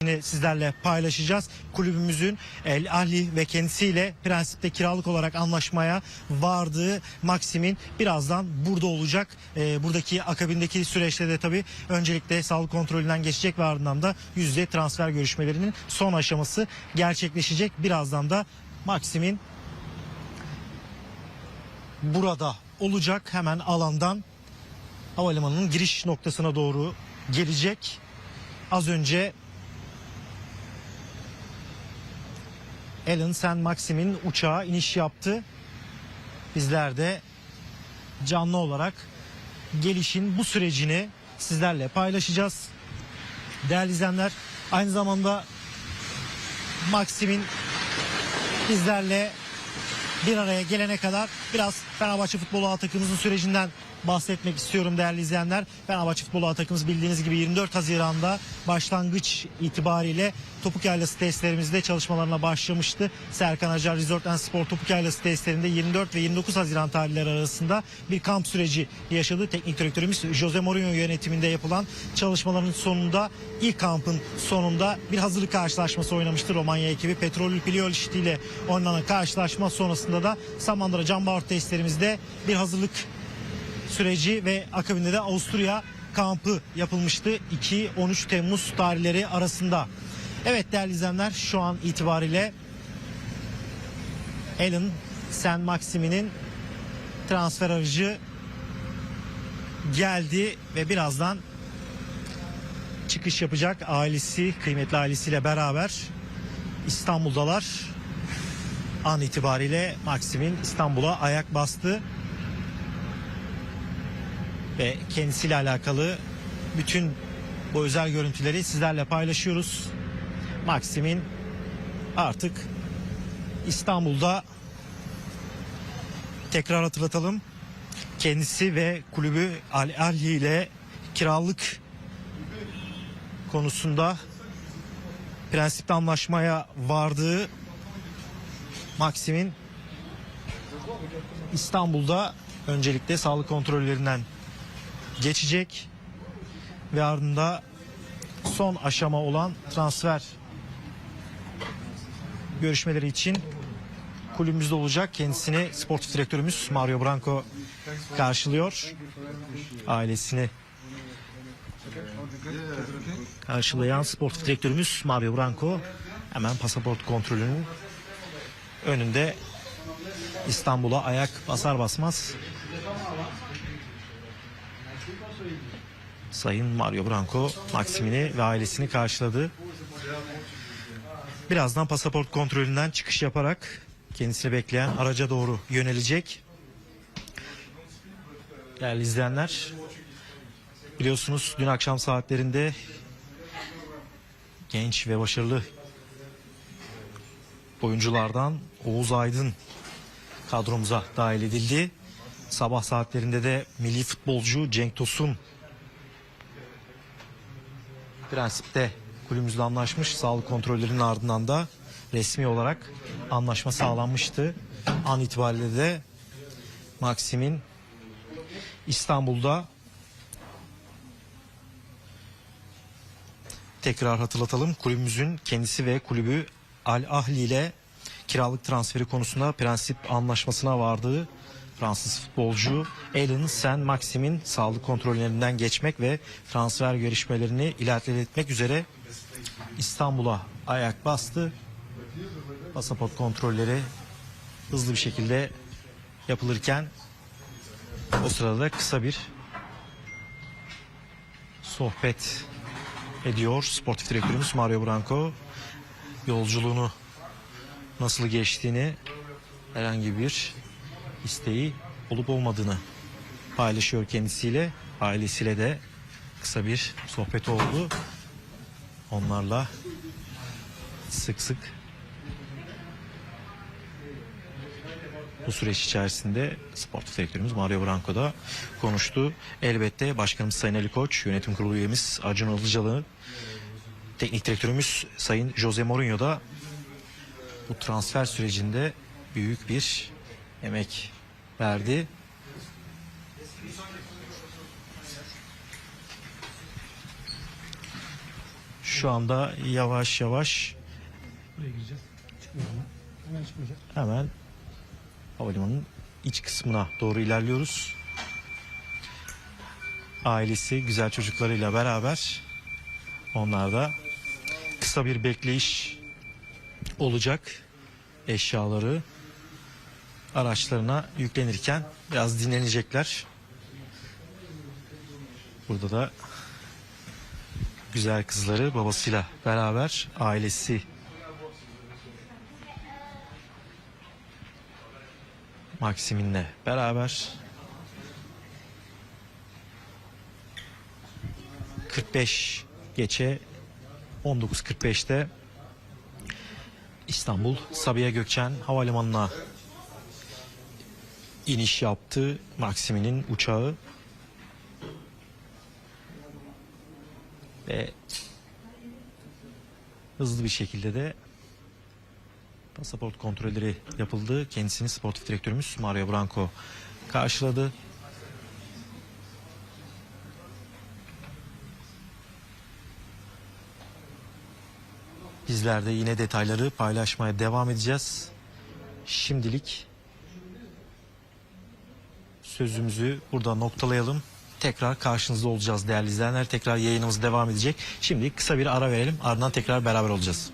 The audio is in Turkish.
sizlerle paylaşacağız. Kulübümüzün El Ahli ve kendisiyle prensipte kiralık olarak anlaşmaya vardığı Maksim'in birazdan burada olacak. Ee, buradaki akabindeki süreçte de tabii öncelikle sağlık kontrolünden geçecek ve ardından da yüzde transfer görüşmelerinin son aşaması gerçekleşecek. Birazdan da Maksim'in burada olacak hemen alandan havalimanının giriş noktasına doğru gelecek. Az önce Alan Sen Maxim'in uçağı iniş yaptı. Bizler de canlı olarak gelişin bu sürecini sizlerle paylaşacağız. Değerli izleyenler aynı zamanda Maxim'in bizlerle bir araya gelene kadar biraz Fenerbahçe Futbol Ağa takımımızın sürecinden bahsetmek istiyorum değerli izleyenler. Fenerbahçe Futbol Ağa takımımız bildiğiniz gibi 24 Haziran'da başlangıç itibariyle Topuk Yaylası testlerimizde çalışmalarına başlamıştı. Serkan Acar Resort and Spor Topuk Yaylası testlerinde 24 ve 29 Haziran tarihleri arasında bir kamp süreci yaşadı. Teknik direktörümüz Jose Mourinho yönetiminde yapılan çalışmaların sonunda ilk kampın sonunda bir hazırlık karşılaşması oynamıştı Romanya ekibi. Petrol Pliolišti ile oynanan karşılaşma sonrasında da Samandıra Can Bağır testlerimizde bir hazırlık süreci ve akabinde de Avusturya kampı yapılmıştı 2-13 Temmuz tarihleri arasında. Evet değerli izleyenler şu an itibariyle Alan Sen Maximi'nin transfer aracı geldi ve birazdan çıkış yapacak ailesi, kıymetli ailesiyle beraber İstanbul'dalar. An itibariyle Maxim'in İstanbul'a ayak bastı ve kendisiyle alakalı bütün bu özel görüntüleri sizlerle paylaşıyoruz. Maxim'in artık İstanbul'da tekrar hatırlatalım. Kendisi ve kulübü Al Ahly ile kiralık konusunda prensipte anlaşmaya vardığı Maxim'in İstanbul'da öncelikle sağlık kontrollerinden geçecek ve ardında son aşama olan transfer görüşmeleri için kulübümüzde olacak. Kendisini sportif direktörümüz Mario Branco karşılıyor. Ailesini karşılayan sportif direktörümüz Mario Branco hemen pasaport kontrolünün önünde İstanbul'a ayak basar basmaz Sayın Mario Branco Maksimini ve ailesini karşıladı. Birazdan pasaport kontrolünden çıkış yaparak kendisini bekleyen araca doğru yönelecek. Değerli izleyenler biliyorsunuz dün akşam saatlerinde genç ve başarılı oyunculardan Oğuz Aydın kadromuza dahil edildi. Sabah saatlerinde de milli futbolcu Cenk Tosun prensipte kulübümüzle anlaşmış. Sağlık kontrollerinin ardından da resmi olarak anlaşma sağlanmıştı. An itibariyle de Maksim'in İstanbul'da tekrar hatırlatalım. Kulübümüzün kendisi ve kulübü Al Ahli ile kiralık transferi konusunda prensip anlaşmasına vardığı Fransız futbolcu Alan Sen Maxim'in sağlık kontrollerinden geçmek ve transfer görüşmelerini ilerletmek üzere İstanbul'a ayak bastı. Pasaport kontrolleri hızlı bir şekilde yapılırken o sırada kısa bir sohbet ediyor sportif direktörümüz Mario Branco. Yolculuğunu nasıl geçtiğini herhangi bir isteği olup olmadığını paylaşıyor kendisiyle. Ailesiyle de kısa bir sohbet oldu. Onlarla sık sık bu süreç içerisinde sportif direktörümüz Mario Branco da konuştu. Elbette başkanımız Sayın Ali Koç, yönetim kurulu üyemiz Acun Ilıcalı, teknik direktörümüz Sayın Jose Mourinho da bu transfer sürecinde büyük bir emek verdi. Şu anda yavaş yavaş hemen havalimanının iç kısmına doğru ilerliyoruz. Ailesi güzel çocuklarıyla beraber onlar da kısa bir bekleyiş olacak. Eşyaları araçlarına yüklenirken biraz dinlenecekler. Burada da güzel kızları babasıyla beraber ailesi Maksim'inle beraber 45 geçe 19.45'te İstanbul Sabiha Gökçen Havalimanı'na iniş yaptı Maksim'inin uçağı ve hızlı bir şekilde de pasaport kontrolleri yapıldı. Kendisini sportif direktörümüz Mario Branco karşıladı. Bizler de yine detayları paylaşmaya devam edeceğiz. Şimdilik sözümüzü burada noktalayalım. Tekrar karşınızda olacağız değerli izleyenler. Tekrar yayınımız devam edecek. Şimdi kısa bir ara verelim. Ardından tekrar beraber olacağız.